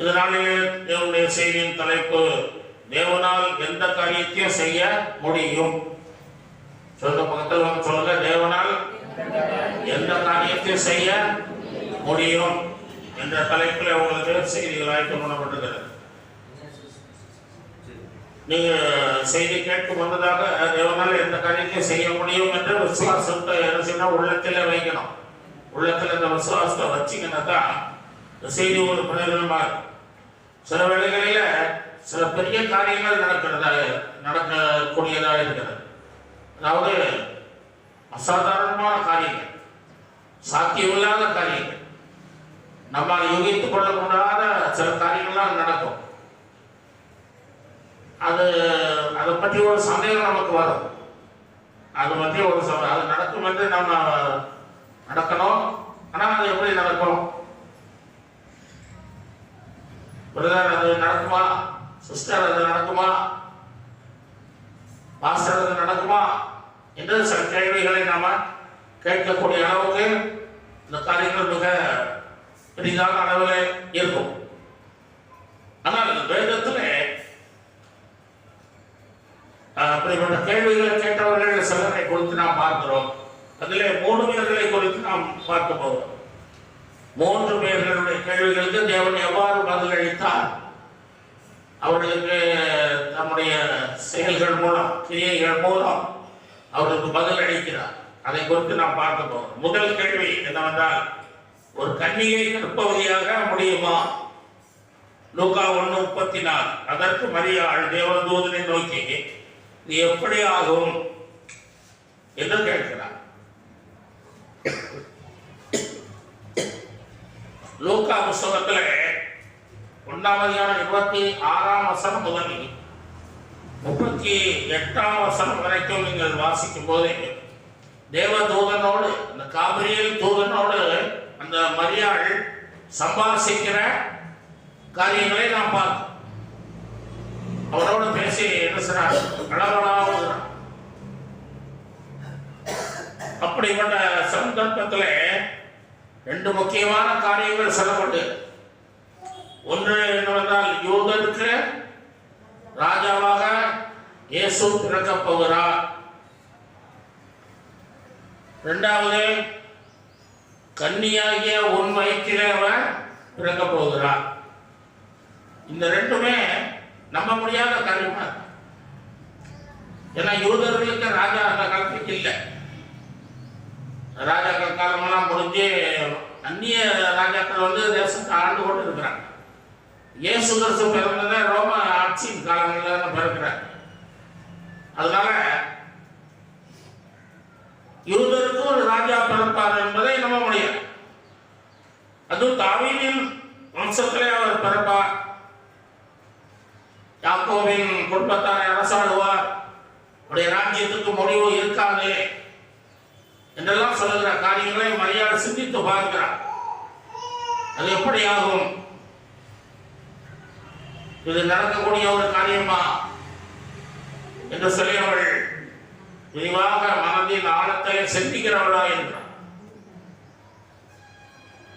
இதனாலேயே தேவனுடைய செய்தியின் தலைப்பு தேவனால் எந்த காரியத்தையும் செய்ய முடியும். சொல்லுங்க பக்கத்தில் வந்து சொல்லுங்க தேவனால் எந்த காரியத்தையும் செய்ய முடியும் என்ற தலைப்பில் உங்களுக்கு செய்திகள் ஆயத்தம் பண்ணப்பட்டிருக்கிறது நீங்க செய்தி கேட்கும் வந்ததாக தேவனால் எந்த காரியத்தையும் செய்ய முடியும் என்ற விசுவாசத்தை என்ன செய்யணும்? உள்ளத்தில் வைக்கணும். உள்ளத்தில் இந்த விசுவாசத்தை வச்சிங்கன்னா தான் செய்தி ஒரு பிரயோஜனமா இருக்கும். சில வேளைகளில் சில பெரிய காரியங்கள் நடக்கிறதா நடக்கக்கூடியதாக இருக்கிறது. அதாவது அசாதாரணமான காரியங்கள் சாத்தியமில்லாத காரியங்கள். நம்மால் யூகித்துக் கொள்ள முடியாத சில காரியங்கள்லாம் நடக்கும். அது அதை பற்றி ஒரு சந்தேகம் நமக்கு வரும். அது பற்றி ஒரு ச- அது நடக்கும் என்று நம்ம நடக்கணும் ஆனால் அது எப்படி நடக்கும் பிரதர் அது நடக்குமா சிஸ்டர் அது நடக்குமா? மாஸ்டர் அது நடக்குமா? என்று சில கேள்விகளை நாம கேட்கக்கூடிய அளவுக்கு இந்த காரியங்கள் மிக பெரிதான அளவில் இருக்கும். ஆனால் வேதத்திலே அப்படிப்பட்ட கேள்விகளை கேட்டவர்கள் சிலரை குறித்து நாம் பார்க்கிறோம். அதிலே மூணு பேர்களை குறித்து நாம் பார்க்க போகிறோம். மூன்று பேர்களுடைய கேள்விகளுக்கு தேவன் எவ்வாறு பதிலளித்தார்? அவர்களுக்கு நம்முடைய செயல்கள் மூலம் கிரியைகள் மூலம் அவருக்கு பதில் அளிக்கிறார். அதை குறித்து நாம் பார்க்க போகிறோம். முதல் கேள்வி என்னவென்றால் ஒரு கன்னியை கற்பவதியாக முடியுமா? லூகா ஒன்று முப்பத்தி நாலு அதற்கு மரியாள் தேவதூதனை நோக்கி நீ எப்படி ஆகும்? என்று கேட்கிறார். லூகா புஸ்தகத்தில் ஒன்றாம் அதிகாரம் இருபத்தி ஆறாம் வசனம் முதல் முப்பத்தி எட்டாம் வசனம் வரைக்கும் நீங்கள் வாசிக்கும் போதே தேவ தூதனோடு இந்த காபிரியல் தூதனோடு அந்த மரியாள் சம்பாசிக்கிற காரியங்களை நாம் பார்த்தோம் அவரோடு பேசி என்ன செய்றார் அளவலாவுகிறார் அப்படிப்பட்ட சந்தர்ப்பத்தில் ரெண்டு முக்கியமான காரியங்கள் சொல்லப்பட்டு ஒன்று என்னவென்றால் யூதனுக்கு ராஜாவாக இயேசு பிறக்கப் போகிறார். இரண்டாவது கன்னியாகிய உன் வயிற்றிலே அவர் பிறக்கப் போகிறார் இந்த ரெண்டுமே நம்ப முடியாத காரியமா? ஏன்னா யூதர்களுக்கு ராஜா அந்த காலத்துக்கு இல்லை. ராஜாக்கள் காலமெல்லாம் முடிஞ்சு அந்நிய ராஜாக்கள் வந்து தேசத்தை ஆண்டு கொண்டு இருக்கிறாங்க. இயேசு கிறிஸ்து பிறந்ததே ரோம ஆட்சியின் காலங்களில் தான் பிறக்கிறார் அதனால யூதருக்கும் ஒரு ராஜா பிறப்பார் என்பதை நம்ப முடியாது. அதுவும் தாவீதின் வம்சத்திலே அவர் பிறப்பார் யாக்கோவின் குடும்பத்தாரை அரசாடுவார் அவருடைய ராஜ்யத்துக்கு முடிவு இருக்காது என்றெல்லாம் சொல்லுகிற காரியங்களை மரியாதை சிந்தித்து பார்க்கிறார். அது எப்படி ஆகும் இது நடக்கக்கூடிய ஒரு காரியமா? என்று சொல்லி அவள் விரிவாக மனதில் ஆழத்தை சிந்திக்கிறவளா இருக்கிறார்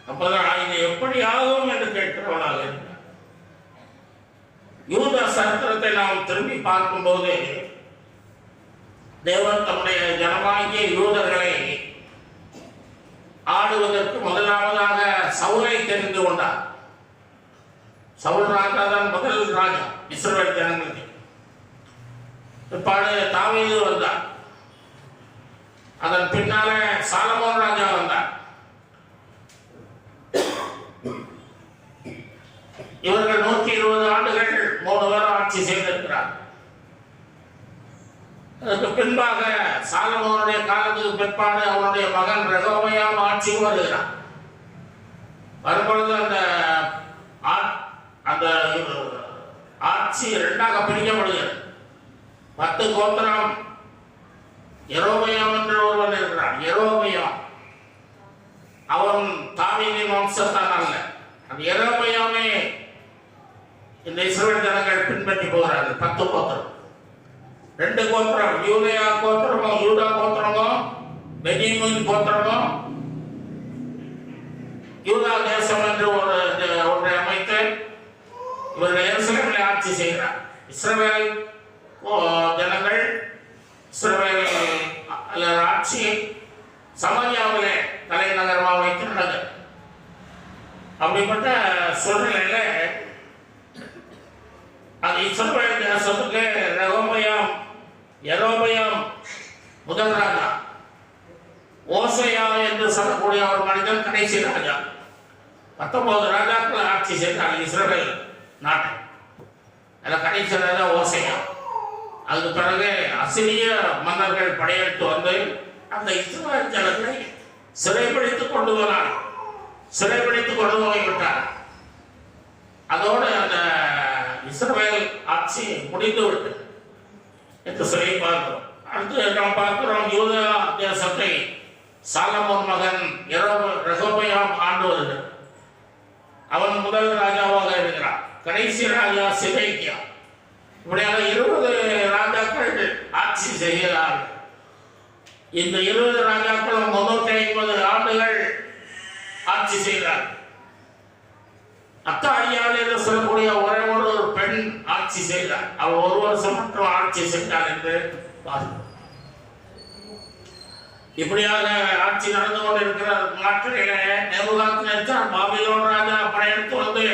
அப்பதான் இது எப்படி ஆகும் என்று கேட்கிறவளாக இருக்கிறார் யூத சரித்திரத்தை நாம் திரும்பி பார்க்கும்போது தேவன் தம்முடைய ஜனமாகிய யூதர்களை ஆடுவதற்கு முதலாவதாக சவுலை தெரிந்து கொண்டார். சவுல் ராஜா தான் முதல் ராஜா இஸ்ரேல் ஜனங்களுக்கு. பிற்பாடு தாவீது வந்தார். அதன் பின்னாலே சாலமோன் ராஜா வந்தார். இவர்கள் நூற்றி இருபது ஆண்டுகள் மூணு பேரும் ஆட்சி செய்திருக்கிறார். அதற்கு பின்பாக சாலமோனுடைய காலத்துக்கு பிற்பாடு அவனுடைய மகன் ரெகோமையாம் ஆட்சிக்கு வருகிறான். வரும்பொழுது அந்த ஆ- அந்த ஆட்சி இரண்டாக பிரிக்கப்படுகிறது பத்து கோத்திரம் எரோபயம் என்று ஒருவன் இருக்கிறான். எரோபயம் அவன் தாவீதின் வம்சத்தான் அல்ல. அந்த எரோபயாமே இந்த இஸ்ரேல் ஜனங்கள் பின்பற்றி போகிறார்கள். பத்து கோத்திரம். ரெண்டு கோத்திரம். யூதயா கோத்திரமோ யூதா கோத்திரமோ பெனிமின் கோத்திரமோ யூதா தேசம் என்று ஒரு ஒன்றை அமைத்து ஆட்சி செய்கிறார். இஸ்ரவேல் ஓ, ஜனங்கள் இஸ்ரவேல் ஆட்சி சமாரியாவிலே தலைநகரமாக வைத்து அப்படிப்பட்ட சூழ்நிலையில அது இஸ்ரவேல் தேசத்துக்கு ரகோபயம் எரோபயம் முதல் ராஜா. ஓசையா என்று சொல்லக்கூடிய ஒரு மனிதன் கடைசி ராஜா. பத்தொன்பது ராஜாக்கள் ஆட்சி செய்தார் இஸ்ரேல் நாட்டை. அந்த கடைசி ஓசையா. அதுக்கு பிறகு அசிரிய மன்னர்கள் படையெடுத்து வந்து அந்த இஸ்ரவேல் ஜனத்தை சிறைபிடித்து கொண்டு வரார் சிறைபிடித்து கொண்டு போய்விட்டார் அதோடு அந்த இஸ்ரவேல் ஆட்சி முடிந்து விட்டது என்று சொல்லி பார்க்கிறோம். அடுத்து நாம் பார்க்கிறோம் யூதா தேசத்தை சாலமோன் மகன் ரகோபயாம் ஆண்டு வருகிறார். அவன் முதல் ராஜாவாக இருக்கிறான். கடைசி ராஜா சிவைக்கியா இப்படியாக இருபது ராஜாக்கள் ஆட்சி செய்கிறார் இந்த இருபது ராஜாக்களும் முன்னூற்றி ஐம்பது ஆண்டுகள் ஆட்சி செய்கிறார் அத்தாடியால் என்று சொல்லக்கூடிய ஒரே ஒரு பெண் ஆட்சி செய்தார். அவர் ஒரு வருஷம் மட்டும் ஆட்சி செய்தார் என்று பார்க்கிறோம். இப்படியாக ஆட்சி நடந்து கொண்டிருக்கிற நாட்களிலே நேபுகாத் நேச்சார் பாபிலோன் ராஜா படையெடுத்து வந்து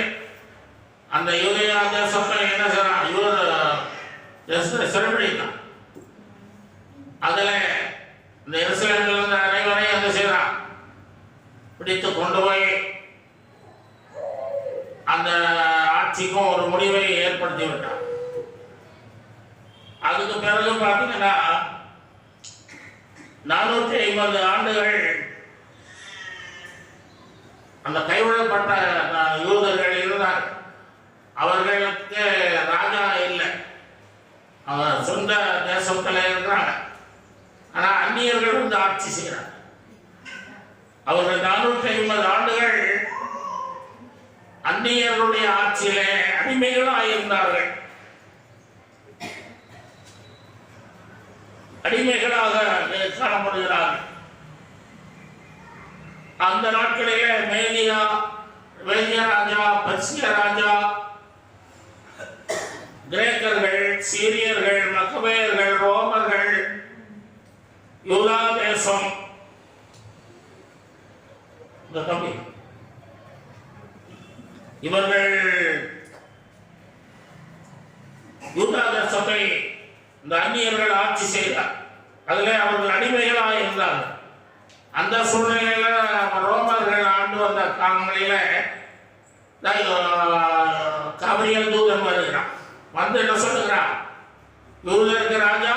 அந்த யூதயா தேசத்தை என்ன செய்யறான் யூத தேசத்தை அதுல அதில் இந்த எருசலேமில் இருந்த அனைவரையும் என்ன செய்யறான் பிடித்து கொண்டு போய் அந்த ஆட்சிக்கும் ஒரு முடிவை ஏற்படுத்தி விட்டான். அதுக்கு பிறகு பார்த்தீங்கன்னா நானூற்றி ஐம்பது ஆண்டுகள் அந்த கைவிடப்பட்ட யூதர்கள் இருந்தார்கள். அவர்களுக்கு ராஜா இல்லை. அவர் சொந்த தேசத்தில் இருக்கிறாங்க. ஆனால் அந்நியர்கள் வந்து ஆட்சி செய்கிறாங்க. அவர்கள் நானூற்றி ஐம்பது ஆண்டுகள் அந்நியர்களுடைய ஆட்சியிலே அடிமைகளாக இருந்தார்கள். அடிமைகளாக காணப்படுகிறார்கள். அந்த நாட்களிலே மேலியா வேதிய ராஜா பர்சிய ராஜா கிரேக்கர்கள் சீரியர்கள் மக்கபேயர்கள் ரோமர்கள் யூதா தேசம். இந்த தம்பி. இவர்கள் யூதா தேசத்தை இந்த அந்நியர்கள் ஆட்சி செய்தார். அதில் அவர்கள் அடிமைகளாக இருந்தார்கள். அந்த சூழ்நிலையில ரோமர்கள் ஆண்டு வந்த காலங்களில காவிரியல் தூதன் வருகிறான். வந்து என்ன சொல்லுகிறான் யூதருக்கு ராஜா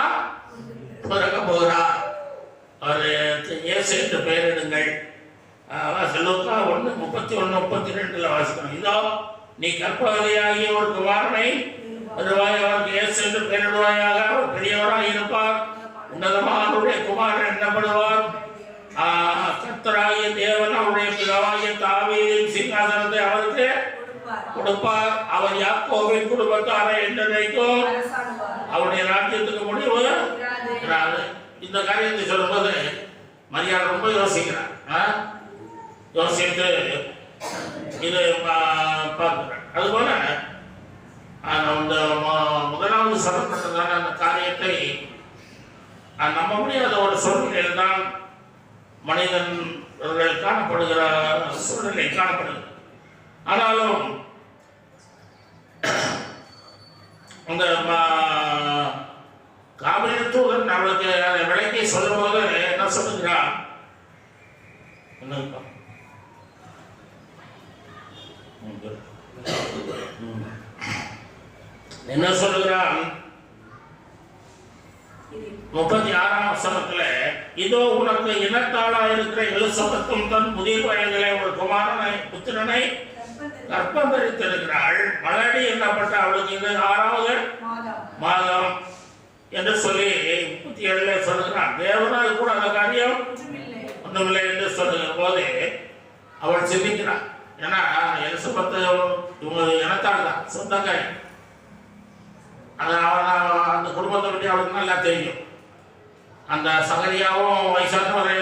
பிறக்க போகிறார். அவர் இயேசு என்று பெயரிடுங்கள். செல்லுக்கா ஒன்று முப்பத்தி ஒன்று முப்பத்தி ரெண்டுல வாசிக்கணும். இதோ நீ கற்பவதியாகிய ஒரு குமாரனை வருவாய் அவருக்கு இயேசு என்று பெயரிடுவாயாக. அவர் பெரியவராக இருப்பார். அவருடைய குமாரன் என்னப்படுவார்? ஆஹ், கர்த்தராகிய தேவன் அவருடைய பிதாவாகிய தாவீதின் சிங்காசனத்தை அவருக்கு கொடுப்பார். அவர் யாக்கோவின் குடும்பத்தாரை என்றைக்கும் அவருடைய ராஜ்யத்துக்கு முடிவு இந்த காரியத்தை சொல்லும்போது மரியாதை ரொம்ப யோசிக்கிறார். யோசித்து இது பா- பார்க்கிறேன் அதுபோல அந்த முதலாவது சொல்லப்பட்டதான அந்த காரியத்தை நம்ப முடியாத ஒரு சூழ்நிலையில் தான் மனிதன் காணப்படுகிற சூழ்நிலை காணப்படுகிறது. ஆனாலும் அந்த காவிரி தூதன் நம்மளுக்கு அதை விளக்கி சொல்லும்போது என்ன சொல்லுகிறான் என்னப்பா? என்ன சொல்லுகிறான் முப்பத்தி ஆறாம் வசனத்துல இதோ உனக்கு இனத்தாளா இருக்கிற எலிசபெத்தும் தன் புதிய பயன்களை கற்பம் தரித்திருக்கிறாள் மலடி என்னப்பட்ட அவளுக்கு இது ஆறாவது மாதம் என்று சொல்லி முப்பத்தி ஏழுல சொல்லுகிறான் தேவனால் கூட அந்த காரியம்? ஒன்றுமில்லை. என்று சொல்லுகிற போது அவள் சிந்திக்கிறாள். ஏன்னா எலிசபெத்து இவங்க இனத்தாள் தான் சொந்தக்காரி. அது அந்த குடும்பத்தை பற்றி அவளுக்கு நல்லா தெரியும். அந்த சகரியாவும் வயசானவர்.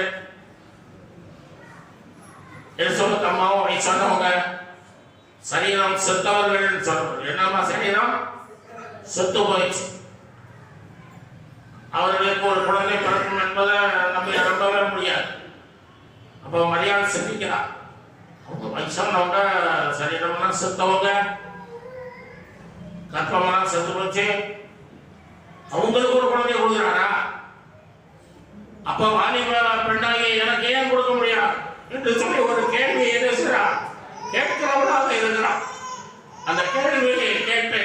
எலிசபெத் அம்மாவும் வயசானவங்க. சரீரம் செத்தவர்கள் சொல்றது என்னம்மா சரீரம் செத்து போயிடுச்சு. அவர்களுக்கு ஒரு குழந்தை பிறக்கும் என்பதை நம்ம நம்பவே முடியாது. அப்போ மரியாதை சிந்திக்கிறார் அவங்க வயசானவங்க சரீரம்லாம் செத்தவங்க கற்பமெல்லாம் செத்து போச்சு. அவங்களுக்கு ஒரு குழந்தை கொடுக்குறாரா? அப்ப வாலிப பெண்ணாகி எனக்கு ஏன் கொடுக்க முடியாது? என்று சொல்லி ஒரு கேள்வி எதிர்க்கிறார் கேட்கிறவனாக இருக்கிறான் அந்த கேள்வியை கேட்டு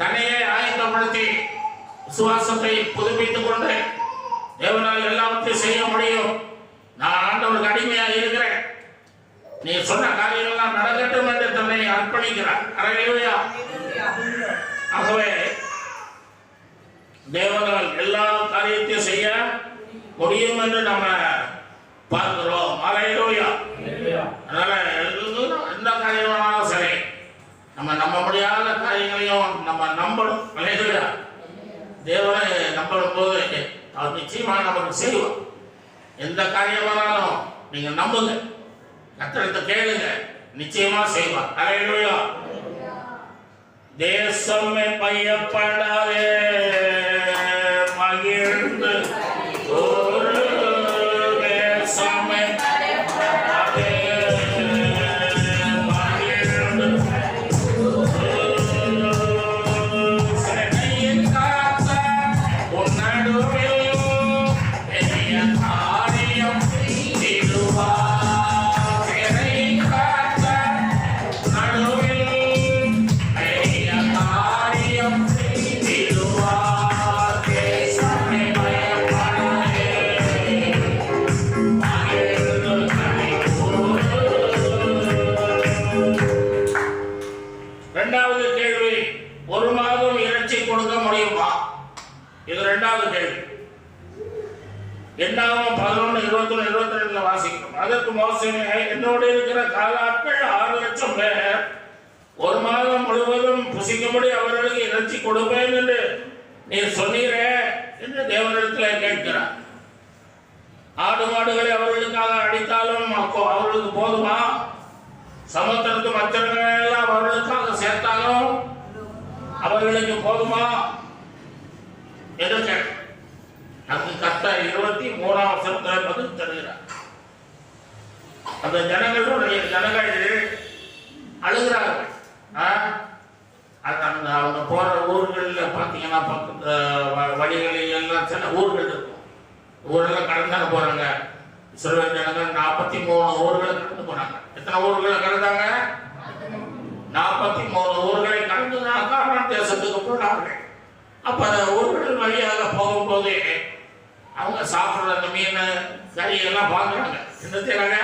தன்னையே ஆயத்தப்படுத்தி விசுவாசத்தை புதுப்பித்துக் கொண்டு தேவனால் எல்லாவற்றையும் செய்ய முடியும். நான் ஆண்டவனுக்கு அடிமையாக இருக்கிறேன். நீ சொன்ன காரியங்கள்லாம் நடக்கட்டும் என்று தன்னை அர்ப்பணிக்கிறார். அறையிலையா ஆகவே தேவனால் எல்லா காரியத்தையும் செய்ய முடியும் என்று நம்ம பார்க்கிறோம். அலையிலோயா அதனால எந்த காரியம் வேணாலும் சரி முடியாத காரியங்களையும் நம்ம நம்பணும். அலையிலோயா தேவனை நம்பணும் போது அவர் நிச்சயமா நமக்கு செய்வார் எந்த காரியம் வேணாலும் நீங்க நம்புங்க. கத்திரத்தை கேளுங்க. நிச்சயமா செய்வார் அலையிலோயா தேசமே பையப்படாதே. அதற்கு மோசமே என்னோடு இருக்கிற காலாட்கள் ஆறு லட்சம் பேர். ஒரு மாதம் முழுவதும் புசிக்கும்படி அவர்களுக்கு இறைச்சி கொடுப்பேன் என்று நீ சொன்னீரே என்று தேவனிடத்தில் கேட்கிறார். ஆடு மாடுகளை அவர்களுக்காக அடித்தாலும் அப்போ அவர்களுக்கு போதுமா? சமுத்திரத்து மச்சங்களை எல்லாம் அவர்களுக்காக சேர்த்தாலும் அவர்களுக்கு போதுமா? என்று கேட்டார் அதுக்கு கத்த இருபத்தி மூணாம் வசனத்தில் பதில் தருகிறார். அந்த ஜனங்களும் ஜனங்கள் அழுகிறார்கள் ஆ? அது அந்த அவங்க போற ஊர்களில் பார்த்தீங்கன்னா பக்கத்து வ- வழிகளில் எல்லாம் சில ஊர்கள் இருக்கும். ஊரெல்லாம் கடந்தாங்க போறாங்க. இஸ்ரவேல் ஜனங்கள் நாற்பத்தி மூணு ஊர்களை கடந்து போனாங்க எத்தனை ஊர்களை கடந்தாங்க? நாற்பத்தி மூணு ஊர்களை கடந்து தான் தேசத்துக்கு போனார்கள். அப்ப அந்த ஊர்கள் வழியாக போகும்போது அவங்க சாப்பிட்ற அந்த மீன் கறி எல்லாம் பார்க்குறாங்க என்ன செய்யறாங்க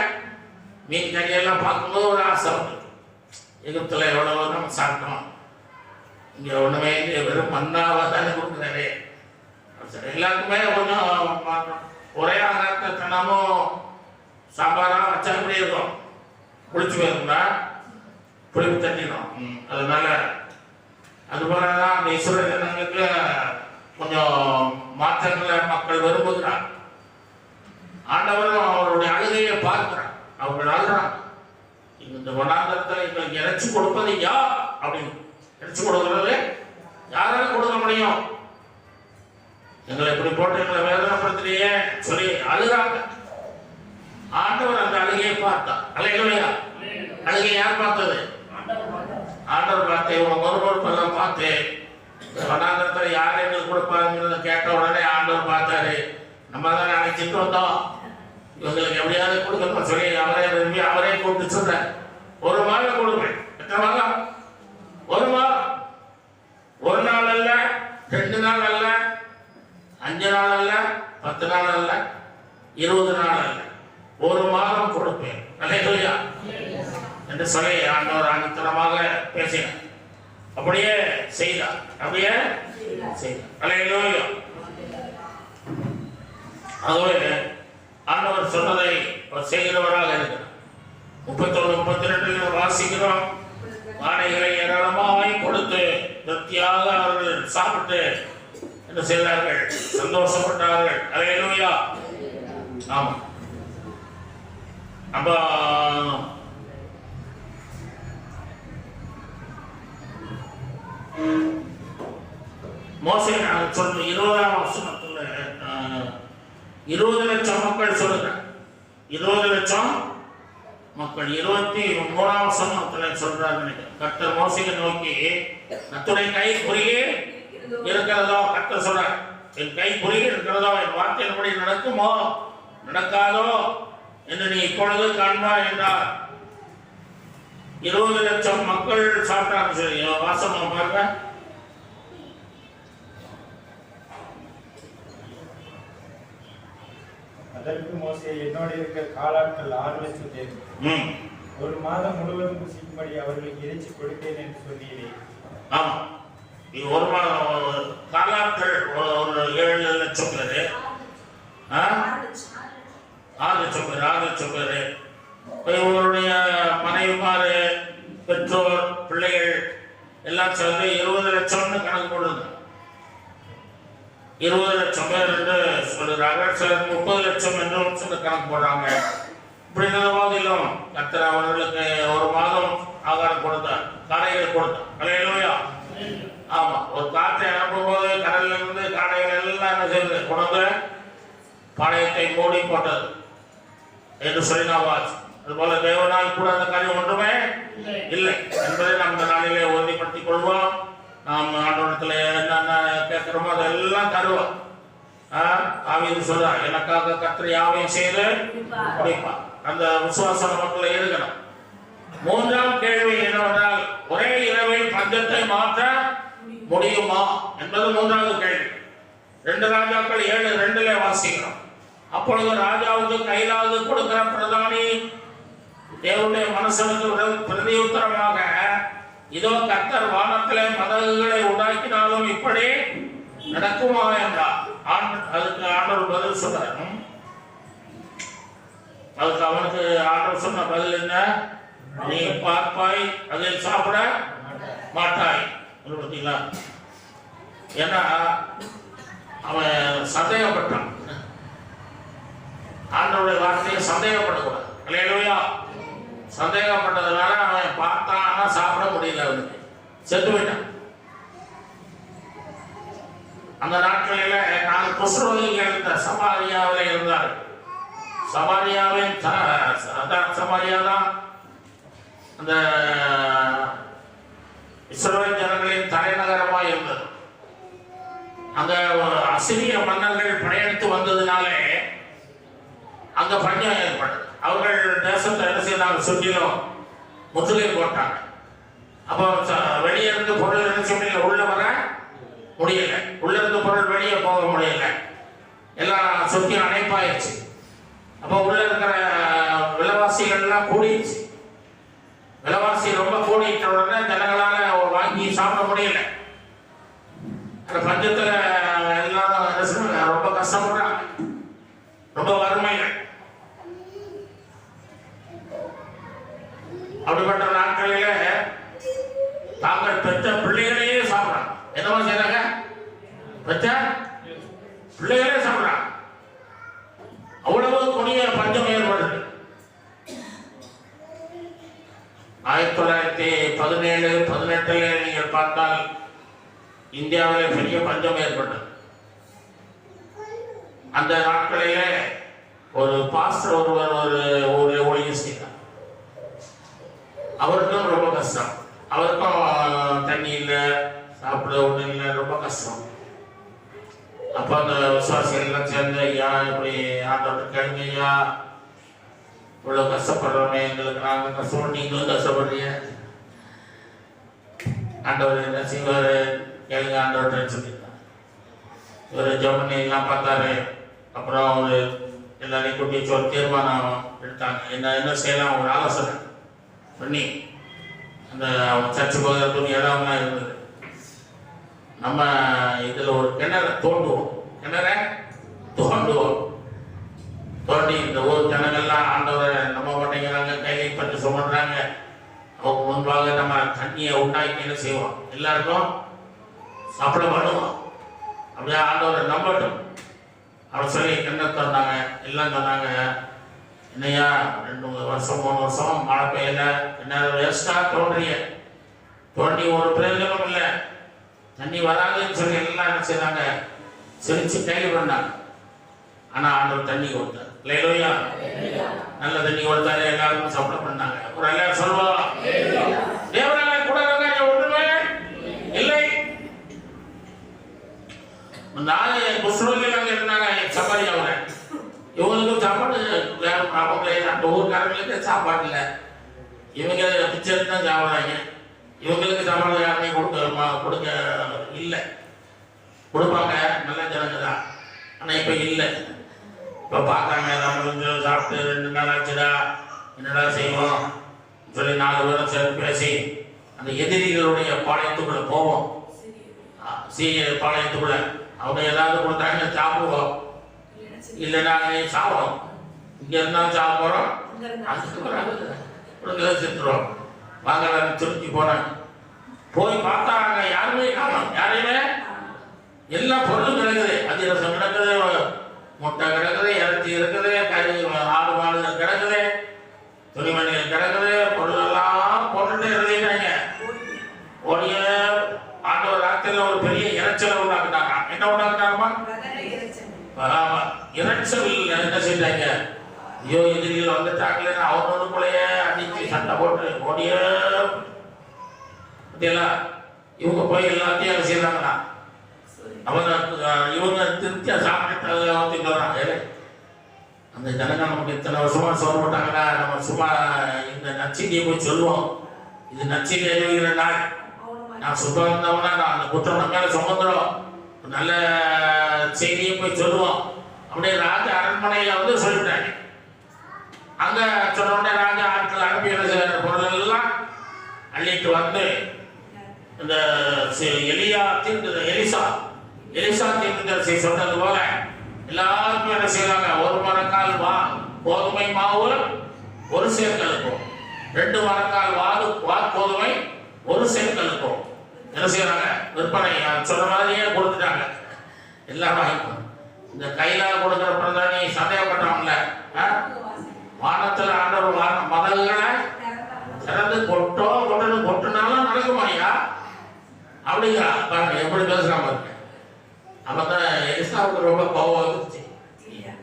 மீன் கறியெல்லாம் பார்க்கும்போது ஒரு ஆசை வந்து எகிப்தில் எவ்வளவு நம்ம சாப்பிட்டோம் இங்கே ஒன்றுமே இல்லை வெறும் மண்ணாவாக தானே கொடுக்குறாரு. சரி எல்லாருக்குமே கொஞ்சம் ஒரே ஆகாரத்தை தினமும் சாம்பாராக வச்சா எப்படி இருக்கும். புளிச்சு போயிருந்தா புளிப்பு தட்டிடும். ம், அதனால அதுபோல தான் அந்த இஸ்ரேல் ஜனங்களுக்கு கொஞ்சம் மாற்றங்களை மக்கள் விரும்புகிறார் ஆண்டவரும் அவருடைய அழுகையை பார்க்கிறார். அவர்கள் இந்த வனாந்தரத்தில் எங்களுக்கு இறைச்சி கொடுப்பது யார் அப்படின்னு. இறைச்சி கொடுக்கிறது யாரால கொடுக்க முடியும்? எங்களை இப்படி போட்டு எங்களை வேதனைப்படுத்துறியே சொல்லி அழுகிறாங்க. ஆண்டவர் அந்த அழுகையை பார்த்தார். அலையிலையா? அழுகை யார் பார்த்தது? ஆண்டவர் பார்த்து இவங்க மறுபொறுப்பெல்லாம் பார்த்து வனாந்தரத்தில் யார் எங்களுக்கு கொடுப்பாங்கிறத கேட்ட உடனே ஆண்டவர் பார்த்தாரு. நம்ம தான் நினைச்சிட்டு வந்தோம். இவங்களுக்கு எப்படியாவது கொடுக்கணும் சொல்லி அவரே விரும்பி அவரே கூப்பிட்டு சொல்றார் ஒரு மாதம் கொடுப்பேன் எத்தனை மாதம் ஒரு மாதம் ஒரு நாள் அல்ல ரெண்டு நாள் அல்ல அஞ்சு நாள் அல்ல பத்து நாள் அல்ல இருபது நாள் அல்ல. ஒரு மாதம் கொடுப்பேன். அல்லேலூயா என்று சொல்லி ஆண்டவர் ஆணித்தனமாக பேசினார். அப்படியே செய்தார். அப்படியே செய்தார். அல்லேலூயா ஆகவே ஆண்டவர் சொன்னதை செய்கிறவராக இருக்கிறார். முப்பத்தொன்று முப்பத்தி ரெண்டு வாசிக்கிறோம். ஆணைகளை ஏராளமாய் கொடுத்து திருப்தியாக அவர்கள் சாப்பிட்டு என்ன செய்தார்கள். சந்தோஷப்பட்டார்கள். அல்லேலூயா ஆமா. அப்ப. மோசே நான் சொல்ற இருபதாம் வருஷத்துல ஆஹ், இருபது லட்சம் மக்கள் சொல்லுங்க. இருபது லட்சம் மக்கள். இருபத்தி மூணாம் சமூகத்தில் சொல்றாங்க கட்ட கர்த்தர் நோக்கி கத்துடைய கை குறுகே இருக்கிறதோ கர்த்தர் சொல்றார். என் கை குறுகி இருக்கிறதோ என் வார்த்தையின்படி நடக்குமோ நடக்காதோ என்று நீ இப்பொழுது காண்பா என்றார். இருபது லட்சம் மக்கள் சாப்பிட்டாங்க. சரி வாசமாக பாருங்க அதற்கு மோசே என்னோட இருக்க காலாட்கள் ஆறு லட்சம் பேர் ஒரு மாதம் முழுவதும் புசிக்கும்படி அவர்களுக்கு இறைச்சி கொடுத்தேன் என்று சொன்னீரே. ஆமா. இது ஒரு மாதம் காலாட்கள் ஒரு ஏழு லட்சம் பேரு? ஆறு லட்சம் பேர் ஆறு லட்சம் பேரு. இவங்களுடைய மனைவிமாரு பெற்றோர் பிள்ளைகள் எல்லாம் சேர்ந்து இருபது லட்சம்னு கணக்கு போடுங்க இருபது லட்சம் பேர் என்று சொல்லுறாங்க சிலர் முப்பது லட்சம் என்று சில கணக்கு போடுறாங்க. இப்படி இருந்த போதிலும் கர்த்தர் அவர்களுக்கு ஒரு மாதம் ஆகாரம் கொடுத்தார். காடைகள் கொடுத்தார். கலையிலோயா ஆமா. ஒரு காற்றை அனுப்பும்போது கடல்ல இருந்து காடைகள் எல்லாம் என்ன செய்யுது கொண்டு பாளையத்தை மூடி போட்டது. என்று சொல்லினாவாச்சு அதுபோல தேவனால் கூட அந்த காரியம் ஒன்றுமே இல்லை. என்பதை நாம் இந்த நாளிலே உறுதிப்படுத்திக் கொள்வோம். நாம் ஆண்டவரத்தில் என்னென்ன கேட்கிறோமோ அதெல்லாம் தருவோம் ஆவின்னு சொல்றான் எனக்காக கத்திர யாவையும் செய்து முடிப்பார் அந்த விசுவாசம் நமக்குள்ள இருக்கணும். மூன்றாம் கேள்வி என்னவென்றால் ஒரே இரவில் பஞ்சத்தை மாற்ற முடியுமா என்பது மூன்றாவது கேள்வி. ரெண்டு ராஜாக்கள் ஏழு ரெண்டுல வாசிக்கிறோம். அப்பொழுது ராஜாவுக்கு கையிலாவது கொடுக்கிற பிரதானி தேவனுடைய மனசனுக்கு பிரதியுத்தரமாக இதோ கர்த்தர் வானத்திலே மதகுகளை உண்டாக்கினாலும் இப்படி நடக்குமா என்றார். ஆண்டு அதுக்கு ஆண்டவர் பதில் சொல்றார். அதுக்கு அவனுக்கு ஆண்டவர் சொன்ன பதில் என்ன? நீ பார்ப்பாய் அதில் சாப்பிட மாட்டாய். இது பார்த்தீங்களா ஏன்னா அவன் சந்தேகப்பட்டான். ஆண்டவருடைய வார்த்தையை சந்தேகப்படக்கூடாது. இல்லையா சந்தேகப்பட்டதுனால அவன் பார்த்தான் ஆனால் சாப்பிட முடியல அவனுக்கு. செத்து போயிட்டான். அந்த நாட்களில் நாங்கள் குஷ்ரோகிகள் இருந்த சமாரியாவில் இருந்தார் சமாரியாவின் ச- சமாரியா தான் அந்த இஸ்ரோல் ஜனங்களின் தலைநகரமாக இருந்தது. அந்த அசிரிய மன்னர்கள் படையெடுத்து வந்ததுனாலே அந்த பஞ்சம் ஏற்பட்டது. அவர்கள் தேசத்தை என்ன செய்தாங்க சுற்றிலும் முற்றுகை போட்டாங்க அப்போ வெளியே இருந்து பொருள் என்ன செய்ய உள்ள வர முடியல. உள்ள இருந்து பொருள் வெளியே போக முடியல. எல்லாம் சுற்றி அணைப்பாயிருச்சு. அப்போ உள்ள இருக்கிற விலைவாசிகள்லாம் கூடிடுச்சு விலைவாசி ரொம்ப கூடிட்ட உடனே ஜனங்களால வாங்கி சாப்பிட முடியல. அந்த பஞ்சத்தில் எல்லாரும் ரொம்ப கஷ்டப்படுறாங்க. ரொம்ப வறுமைகள் அப்படிப்பட்ட நாட்களில தாங்கள் பெற்ற பிள்ளைகளையே சாப்பிடறான் என்னமா செய்றாங்க? பெற்ற பிள்ளைகளே சாப்பிடறான் அவ்வளவு கொடிய பஞ்சம் ஏற்படுது. ஆயிரத்தி தொள்ளாயிரத்தி பதினேழு பதினெட்டுல நீங்கள் பார்த்தால் இந்தியாவில் பெரிய பஞ்சம் ஏற்பட்டது. அந்த நாட்களிலே ஒரு பாஸ்டர் ஒருவர் ஒரு ஊரில் ஊழியம் செய்தார் அவருக்கும் ரொம்ப கஷ்டம் அவருக்கும் தண்ணி இல்லை சாப்பிட ஒன்றும் இல்லை ரொம்ப கஷ்டம் அப்போ அந்த விசுவாசிகள் எல்லாம் சேர்ந்து ஐயா இப்படி ஆண்டவர்கிட்ட கேளுங்க ஐயா இவ்வளோ கஷ்டப்படுறோமே எங்களுக்கு நாங்கள் கஷ்டப்பட்டு நீங்களும் கஷ்டப்படுறீங்க ஆண்டவர் என்ன செய்வார் கேளுங்க ஆண்டவர்கிட்ட சொல்லியிருந்தார் இவர் ஜெர்மனி எல்லாம் பார்த்தாரு அப்புறம் ஒரு எல்லாரையும் கூட்டி வச்சு ஒரு தீர்மானம் எடுத்தாங்க என்ன என்ன செய்யலாம் அவங்க ஆலோசனை பண்ணி. அந்த சர்ச்சு போகிறதுக்கு இடம்லாம் இருந்தது நம்ம இதில் ஒரு கிணறு தோண்டுவோம். கிணற தோண்டுவோம். தோண்டி இந்த ஊர் ஜனங்கள்லாம் ஆண்டவரை நம்ப மாட்டேங்கிறாங்க கையை பற்றி சுமன்றாங்க அவங்க முன்பாக நம்ம தண்ணியை உண்டாக்கி என்ன செய்வோம்? எல்லாருக்கும் சாப்பிட பண்ணுவோம். அப்படியே ஆண்டவரை நம்பட்டும். அவர் சொல்லி கிணறு தந்தாங்க எல்லாம் தந்தாங்க என்னையா? ரெண்டு மூணு வருஷம் மூணு வருஷம் மழை பெய்யல. என்ன வேஸ்டா தோன்றிய? தோண்டி ஒரு பிரயோஜனம் இல்லை. தண்ணி வராதுன்னு சொல்லி எல்லாம் என்ன செய்யறாங்க சிரிச்சு கையில் பண்ணாங்க ஆனா ஆண்டவர் தண்ணி கொடுத்தார். இல்லையா நல்ல தண்ணி கொடுத்தாரு. எல்லாரும் சப்போர்ட் பண்ணாங்க. ஒரு எல்லாரும் சொல்லலாம் தேவனால கூட ஒன்றுமே இல்லை. நாலு குஷ்ரோகிகள் அங்க இருந்தாங்க அவரை இவங்களுக்கும் சாப்பாடு வேற- அவங்க அந்த ஊர்க்காரங்களுக்கு சாப்பாடு இல்லை. இவங்க பிச்சை தான் சாப்பிட்றாங்க. இவங்களுக்கு சாப்பாடு யாருமே கொடுக்க கொடுக்க இல்லை. கொடுப்பாங்க. நல்ல ஜனங்க தான். ஆனால் இப்போ இல்லை. இப்போ பார்த்தாங்க நம்ம கொஞ்சம் சாப்பிட்டு ரெண்டு நாள் ஆச்சுடா. என்னடா செய்வோம்? சொல்லி நாலு பேரும் சேர்ந்து பேசி அந்த எதிரிகளுடைய பாளையத்துக்குள்ள போவோம். சீ சீரிய பாளையத்துக்குள்ள. அவங்க ஏதாவது கொடுத்தாங்க சாப்பிடுவோம். இல்லைன்னா சாப்பிடும் இங்கே இருந்தாலும் சாப்பிட்றோம் அதுக்கு செத்துருவோம். வாங்க திருச்சி போனாங்க போய் பார்த்தா அங்க யாருமே காணும். யாரையுமே? எல்லா பொருளும் கிடக்குது. அதிரசம் கிடக்குது முட்டை கிடக்குது இறச்சி இருக்குது கறி ஆடு மாடு கிடக்குது. துணிமணிகள் கிடக்குது. பொருள் எல்லாம் போட்டுட்டு எழுதிட்டாங்க ஓடிய ஆண்டவர் ராத்திரில ஒரு பெரிய இறைச்சலை உண்டாக்குனாங்க என்ன உண்டாக்குனாங்கம்மா ஆமா. இறைச்சல் என்ன செய்யறாங்க ஐயோ எதிரிகள் வந்துட்டாங்களே அவங்க ஒன்றுக்குள்ளேயே அடிச்சு சண்டை போட்டு ஓடிய. பத்தியெல்லாம் இவங்க போய் எல்லாத்தையும் என்ன செய்யறாங்களா அவங்க அஹ், இவங்க திருப்தியா சாப்பிட்டு தின்றாங்க அந்த ஜனங்க நமக்கு இத்தனை வருஷமா சோறு போட்டாங்கன்னா நம்ம சும்மா இந்த நச்சினியை போய் சொல்லுவோம். இது நச்சினி எழுதுகிற நாள் நான் சுத்தம் இருந்தவனா நான் அந்த குற்றம் நம்ம மேல சுமந்துடும் நல்ல செய்தியை போய் சொல்லுவோம். உடைய ராஜ அரண்மனையில வந்து சொல்லிட்டாங்க அங்க சொன்ன உடனே ராஜா ஆட்கள் அனுப்பி என்ன பொருள் எல்லாம் அள்ளிட்டு வந்து இந்த எலியா தீர்க்கு எலிசா எலிசா தீர்க்கதரிசி சொன்னது போல எல்லாருக்கும் என்ன செய்யறாங்க ஒரு மரக்கால் வா கோதுமை மாவு ஒரு சேர்க்கல் ரெண்டு மரக்கால் வாது வா கோதுமை ஒரு சேர்க்கல் என்ன செய்யறாங்க விற்பனை சொன்ன மாதிரியே கொடுத்துட்டாங்க. எல்லாம் வாங்கிக்கும் இந்த கையில கொடுக்குற பிரதானி சந்தேகப்பட்டவங்கள வானத்துல ஆண்டவர் வான மதல்களை திறந்து கொட்டோ கொட்டணும் கொட்டினாலும் நடக்குமாயா அப்படிங்கிறா பாருங்க எப்படி பேசுறாம இருக்க அவன் தான் எலிசாவுக்கு ரொம்ப கோவம் வந்துருச்சு.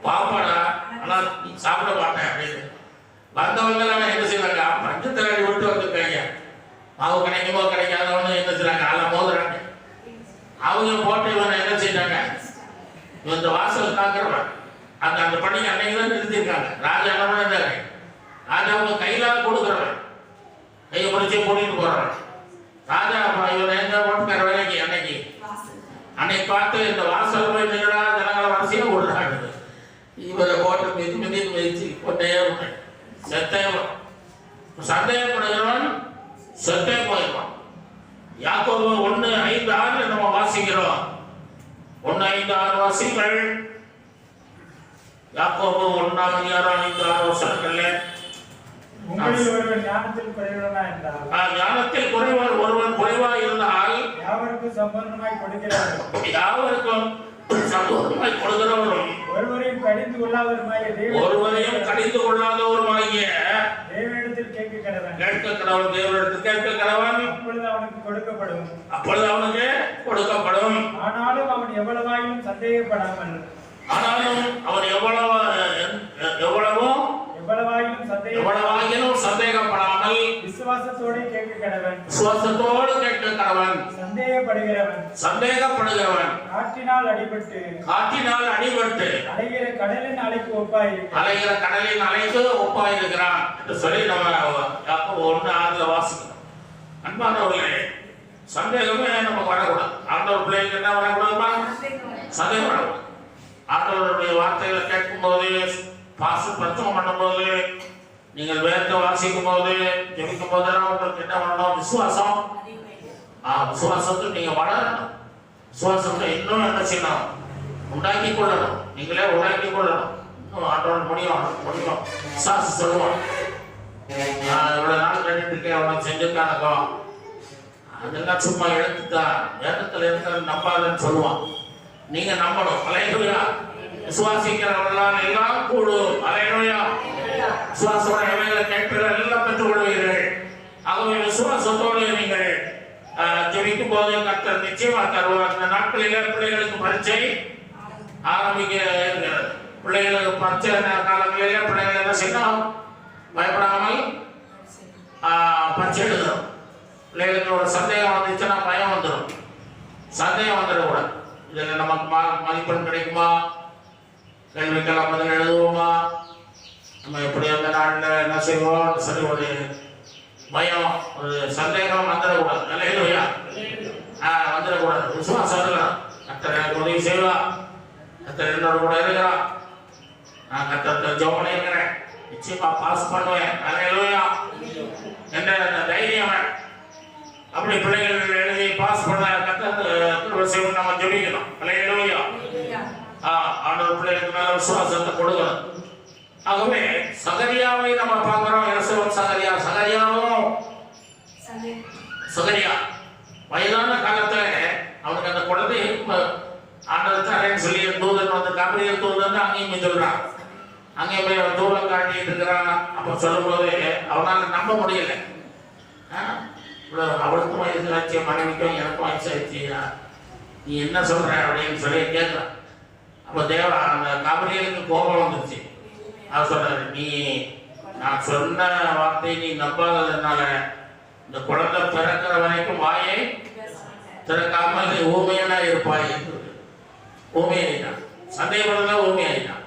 பாப்பாடா ஆனா நீ சாப்பிட மாட்டேன் அப்படின்னு. வந்தவங்க எல்லாம் என்ன செய்வாங்க? பஞ்சத்தில் அடி விட்டு வந்துருக்காங்க. மாவு கிடைக்குமோ கிடைக்காதவனு என்ன செய்றாங்க? அதில் மோதுறாங்க. அவங்க போட்டு இவனை என்ன செய்யறாங்க இந்த வாசல் காக்கிறவன் அந்த அந்த பணிக்கு அன்னைக்கு தான் நிறுத்திருக்காங்க ராஜா என்ன ராஜா அவங்க கையில கொடுக்குறவன். கையை பிடிச்சி கூட்டிட்டு போறவன். ராஜா இவன் எங்க போட்டுக்கிற வேலைக்கு அன்னைக்கு? அன்னைக்கு பார்த்து இந்த வாசல் போய் நின்றா ஜனங்களை வரிசையா விடுறாங்க இவரை போட்டு மிதி மிதி மிதிச்சு கொண்டே இருப்பேன். செத்தே சந்தேகப்படுகிறவன் செத்தே போயிருப்பான் யாக்கோபு ஒண்ணு ஐந்து ஆறு நம்ம வாசிக்கிறோம். ஒண்ணு ஐந்து ஆறு வாசிங்கள் யாக்கோபு ஒன்னாம் அதிகாரம் ஐந்து ஆறு வசனங்கள்ல உங்களில் ஞானத்தில் என்றால் குறைவர் ஒருவன் குறைவா இருந்தால் யாவருக்கும் சம்பந்தமாய் கொடுக்கிறார்கள் யாவருக்கும் சமூகமாய் கொடுக்கிறவரும் ஒருவரையும் கடிந்து கொள்ளாதவருமாய் ஒருவரையும் கடிந்து கொள்ளாதவருமாகிய தேவனிடத்தில் கேட்க கடவன் கேட்க கடவுள் தேவனிடத்தில் கேட்க கடவன் அப்பொழுது அவனுக்கு கொடுக்கப்படும். அப்பொழுது அவனுக்கு கொடுக்கப்படும். ஆனாலும் அவன் எவ்வளவாயிலும் சந்தேகப்படாமல். ஆனாலும் அவன் எவ்வளவு எவ்வளவோ எவ்வளவாயிலும் சந்தேக எவ்வளவாகிலும் சந்தேகப்படாமல் விசுவாசத்தோட கேட்க கடவன் சுவாசத்தோடு கேட்க கடவன் சந்தேகப்படுகிறவன். சந்தேகப்படுகிறவன். காற்றினால் அடிபட்டு காற்றினால் அடிபட்டு அலைகிற கடலின் அலைக்கு ஒப்பாயிருக்க அலைகிற கடலின் அலைக்கு ஒப்பாயிருக்கிறான் என்று சொல்லி நம்ம யாக்கோபு ஒன்று ஆறுல வாசிக்கணும். அன்பானவர்களே சந்தேகமே நமக்கு வரக்கூடாது. ஆண்டவர் பிள்ளைகளுக்கு என்ன வரக்கூடாதுமா சந்தேகம் வரக்கூடாது. ஆண்டவருடைய வார்த்தைகளை கேட்கும்போது பாசு பண்ணும் பண்ணும்போது நீங்கள் வேதத்தை வாசிக்கும் போது ஜெபிக்கும் போதெல்லாம் உங்களுக்கு என்ன பண்ணணும்? விசுவாசம். விசுவாசத்தை நீங்க வளரணும். விசுவாசத்தை இன்னும் என்ன செய்யணும்? உண்டாக்கி கொள்ளணும். நீங்களே உண்டாக்கி கொள்ளணும். இன்னும் ஆண்டவன் முடியும் முடியும். விசுவாசி சொல்லுவோம் நான் இவ்வளவு நாள் கண்டிட்டு இருக்கேன் அவனை செஞ்சிருக்கானக்கோ அதெல்லாம் சும்மா எழுத்துதான் வேதத்துல இருக்கிற நம்பாதன்னு சொல்லுவான். நீங்க நம்பணும். அலையா எல்லாம் கூடும். அலையா விசுவாசோட இவைகளை கேட்கிற எல்லாம் பெற்றுக் கொள்வீர்கள் ஆகவே விசுவாசத்தோடு நீங்கள் ஜெபிக்கும் போது கர்த்தர் நிச்சயமா தருவார். இந்த நாட்களிலே பிள்ளைகளுக்கு பரீட்சை ஆரம்பிக்க இருக்கிறது. பிள்ளைகளுக்கு பரீட்சை காலங்களிலே பிள்ளைகள் என்ன செய்யணும்? பயப்படாமல் பரீட்சை எழுதணும். பிள்ளைகளுக்கு ஒரு சந்தேகம் வந்துச்சுன்னா பயம் வந்துடும் சந்தேகம் வந்துடக்கூடாது. இதில் நமக்கு மதிப்பெண் கிடைக்குமா? கேள்விக்கெல்லாம் பதில் எழுதுவோமா? நம்ம எப்படி அந்த நாளில் என்ன செய்வோம்? சரி ஒரு பயம் ஒரு சந்தேகம் வந்துடக்கூடாது. இல்லையா ஆ வந்துடக்கூடாது. விசுவாசம் இருக்கலாம். கத்தர் எனக்கு உதவி செய்வா கத்தர் என்னோட கூட இருக்கிறான் நான் கத்தர் ஜோம் பண்ணியிருக்கிறேன் நிச்சயமா பாஸ் பண்ணுவேன். நிலையிலையா என்ற அந்த தைரியம் அப்படி பிள்ளைகள் எழுதி பாஸ் பண்ண கத்தர் நம்ம ஜெபிக்கணும். நிலையிலையா ஆ, ஆண்டவர் பிள்ளைகளுக்கு மேல விசுவாசத்தை கொடுக்கணும் ஆகவே சகரியாவை நம்ம பார்க்கிறோம். இரசவன் சகரியா. சகரியாவும் சகரியா. வயதான காலத்துல அவனுக்கு அந்த குழந்தை ஆண்டவர் தரேன்னு சொல்லி தூதன் வந்து கபரியல் தூதன் அங்கேயும் சொல்றான். அங்கேயும் போய் அவன் தூரம் காட்டிட்டு இருக்கிறான். அப்ப சொல்லும்போது அவனால நம்ப முடியல. ஆ, அவளுக்கும் வயசு ஆச்சு மனைவிக்கும் எனக்கும் வயசு ஆச்சு. நீ என்ன சொல்ற அப்படின்னு சொல்லி கேட்கிறான் இப்போ தேவா அந்த கபரியலுக்கு கோபம் வந்துருச்சு. அவர் சொல்றாரு நீ நான் சொன்ன வார்த்தையை நீ நம்பாததுனால இந்த குழந்தை பிறக்கிற வரைக்கும் வாயை திறக்காமல் நீ ஊமையனா இருப்பாய் ஊமையாயிட்டான் சந்தேகப்படுறதுனால ஊமையாயிட்டான்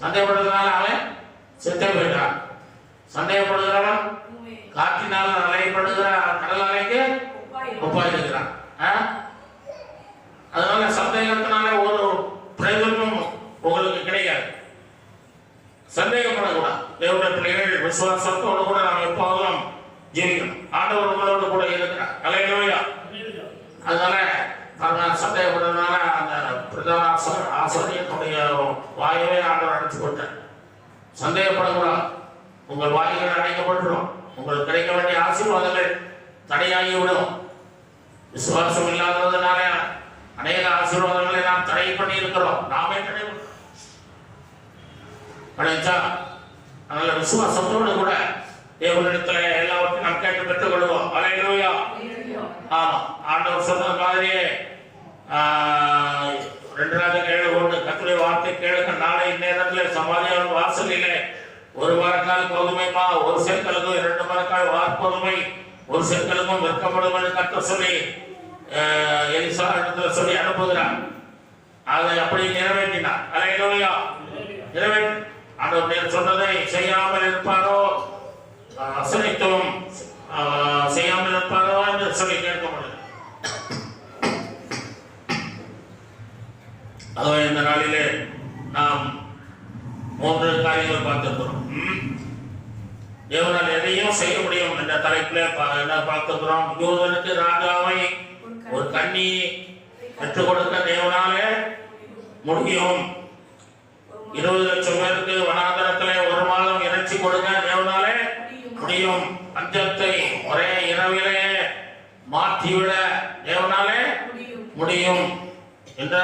சந்தேகப்படுறதுனால அவன் செத்தே போயிட்டான் சந்தேகப்படுகிறவன் காற்றினால் அலையப்படுகிற கடல் அலைக்கு ஒப்பாயிருக்கிறான். ஆ? அதனால சந்தேகத்தினால ஒரு பிரயோஜனமும் உங்களுக்கு கிடையாது. சந்தேகப்படக்கூடாது. தேவனுடைய பிள்ளைகள் விசுவாசத்தோடு கூட நாம் எப்போதும் ஜீவிக்கணும் ஆண்டவர் உங்களோடு கூட இருக்கிறார். அலையிலோயா அதனால நான் சந்தேகப்படுறதுனால அந்த பிரதான ஆச- ஆசிரியனுடைய வாயவே ஆண்டவர் அடைச்சு போட்டார் சந்தேகப்படக்கூடாது. உங்கள் வாய்கள் அடைக்கப்பட்டுரும். உங்களுக்கு கிடைக்க வேண்டிய ஆசீர்வாதங்கள் தடையாகி விடும் விசுவாசம் இல்லாததுனால அநேக ஆசீர்வாதங்கள் நாம் தடை பண்ணி இருக்கிறோம் நாமே தடை பண்ணோம். அதனால விசுவாசத்தோடு கூட தேவனிடத்துல எல்லாவற்றையும் நாம் கேட்டு பெற்றுக் கொள்வோம் அலையிலோயா. ஆமா ஆண்டவர் சொன்னது மாதிரியே ரெண்டு நாள் கேளு ஒன்று கத்துடைய வார்த்தை கேளுங்க. நாளை இந்நேரத்தில் சமாதியான வாசலிலே ஒரு மரக்கால் கோதுமைமா ஒரு செற்களுக்கும் இரண்டு மரக்கால் வார்கோதுமை ஒரு செற்களுக்கும் விற்கப்படும் என்று கத்த சொல்லி ஆஹ், எலிசா இடத்துல சொல்லி அனுப்புகிறான் அதை அப்படி நிறைவேற்றினார். அலையிலோயா நிறைவேற்றி ஆண்டவர் நீர் சொன்னதை செய்யாமல் இருப்பாரோ? ஆஹ், அசனித்தும் ஆஹ், செய்யாமல் இருப்பாரோ என்று சொல்லி கேட்க முடியும் அதோ இந்த நாளிலே நாம் மூன்று காரியங்கள் பார்த்திருக்கிறோம். தேவனால் எதையும் செய்ய முடியும் என்ற தலைப்புல பா- என்ன பார்த்திருக்கிறோம்? யூதனுக்கு ராஜாவை ஒரு கண்ணி பெற்றுக் கொடுக்க தேவனாலே முடியும். இருபது லட்சம் பேருக்கு வனாந்தரத்திலே ஒரு மாதம் இறைச்சி கொடுக்க தேவனாலே. முடியும். பஞ்சத்தை ஒரே இரவிலே மாற்றிவிட தேவனாலே. முடியும். என்ற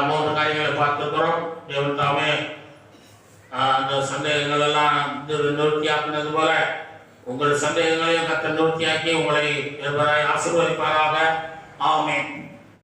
மூன்று காரியங்களை பார்த்திருக்கிறோம். தேவன் தாமே அந்த சந்தேகங்கள் எல்லாம் நிவ- நிவர்த்தியாக்கினது போல உங்கள் சந்தேகங்களையும் கத்த நிவர்த்தியாக்கி உங்களை ஆசீர்வதிப்பாராக. ஆமென்.